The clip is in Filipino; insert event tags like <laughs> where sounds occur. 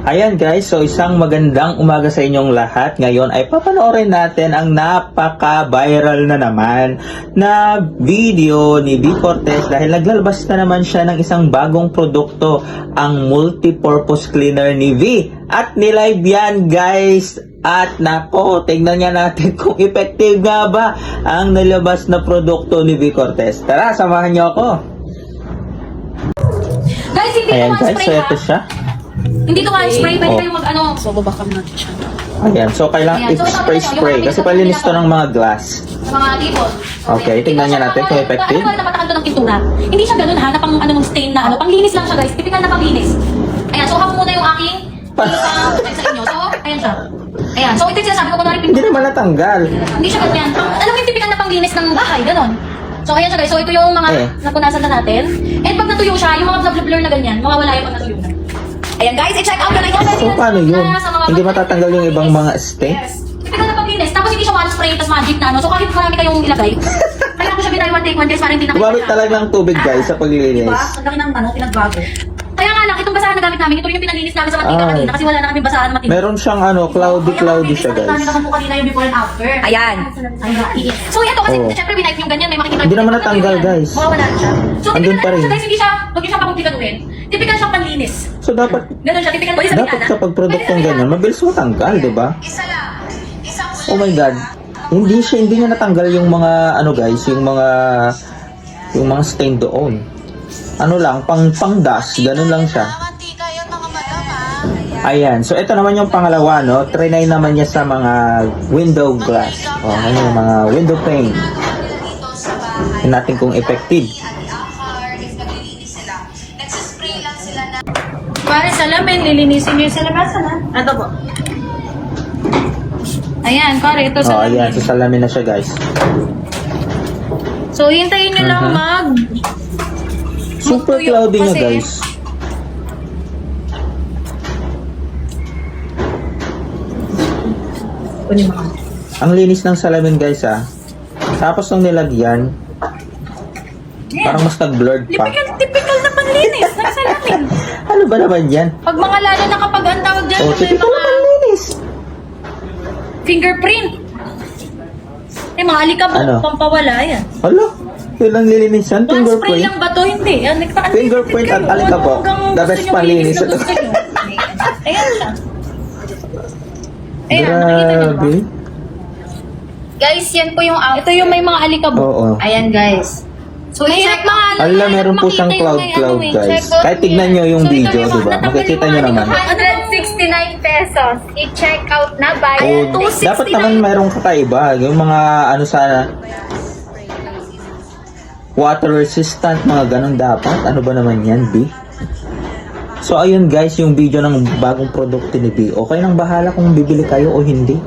Ayan guys, so isang magandang umaga sa inyong lahat. Ngayon ay papanoorin natin ang napaka-viral na naman na video ni B. Cortez dahil naglalabas na naman siya ng isang bagong produkto, ang multi-purpose cleaner ni V. At nilive yan guys. At nako, tingnan niya natin <laughs> kung effective nga ba ang nilabas na produkto ni V. Cortez. Tara, samahan niyo ako. Guys, hindi Ayan guys, spray so ito siya. Hindi ko one spray, pwede Oh. kayo mag ano. So, babakam natin siya. Ayan, so kailangan Ayan, so ito, i-spray ito, yung spray mga kasi palinis to ng mga glass. Sa mga table. Okay, tingnan niya natin kung effective. Ano ba napatakan to ng pintura? Hindi siya ganun ha, na pang ano nung stain na ano, panglinis lang siya guys. Typical na panglinis. Ayan, so ako muna yung aking Pa- pinaka sa inyo. So, ayan siya. Ayan, so ito yung sinasabi ko kunwari Hindi pintura. naman natanggal. Hindi siya ganyan. Pang, alam mo yung typical na panglinis ng bahay, ganun. So, ayan siya guys. So, ito yung mga Eh. napunasan na natin. And pag natuyo siya, yung mga blur-blur na ganyan, mawawala yung pag natuyo na. Ayan guys, i-check out na lang yung So paano yun? Hindi matatanggal yung ibang mga? Yes. Typical na paglinis. Tapos hindi siya one spray, tapos magic na ano. So kahit marami kayong ilagay, <laughs> kaya ko siya binay one take one guys para hindi na Gumamit talaga ng tubig guys sa paglilinis. Diba? Ang laki ng ano, pinagbago. Kaya nga lang, itong basahan na gamit namin, ito yung pinalinis namin sa mantika Ay. kanina kasi wala na kami basahan na mantika. Meron siyang ano, cloudy cloudy siya Kaya guys. naman po kanina yung before and after. Ayan. Ayan. So ito kasi, Oh. syempre binipe yung ganyan, may makikita. Hindi naman natanggal, guys. Mawawala na siya. So Andun pa rin. siya guys, hindi siya, huwag niyo siya pakumpikaduhin. Panlinis. So dapat Ganun siya, typical pwede sa dapat bintana. kapag produktong bintana. mabilis matanggal, di ba? Isa lang. Isang Oh my god. Hindi siya hindi niya natanggal yung mga ano guys, yung mga yung mga stain doon. Ano lang, pang pang dust, ganun lang siya. Mantika yun, mga madam, ah. Ayan. So, ito naman yung pangalawa, no? Trinay naman niya sa mga window glass. O, ano yung mga window pane. Tingnan natin kung effective. Pare salamin, lilinisin niyo yung salabasan ha. Ito po. Ayan, pare, ito O, salamin. ayan. So, salamin na siya, guys. So, hintayin niyo lang Mhm. mag... Super magtuyo cloudy niya, kasi- guys. Kunin mo ka. Ang linis ng salamin, guys, ah. Tapos nung nilagyan, parang mas nag-blurred pa. Typical, typical na panlinis ng salamin. Ano ba naman yan? Pag mga lalo na kapag ang tawag dyan, O, may typical na mga panlinis. fingerprint. Eh, mga alikabok, Ano? pampawala yan. Hala, yun ang lilinisan, One spray fingerprint. lang ba to? Hindi. Yan, nagpa- Fingerprint at alikabok. The best panlinis. Ayan siya. Ayan, ba? Grabe. Guys, yan po yung out. Ito yung may mga alikabok. Oo. Ayan, guys. So, Mahirap mga ano. Ala, mahirap meron po siyang yung cloud cloud ano eh. guys. check out Kahit tignan nyo yung video, di ba? Makikita nyo mga naman. alikabok. 169 pesos. I-check out na ba? O, dapat naman mayroong kakaiba. Yung mga ano sana water resistant, mga ganun dapat. Ano ba naman yan, B? So, ayun guys, yung video ng bagong produkto ni B. Okay nang bahala kung bibili kayo o hindi.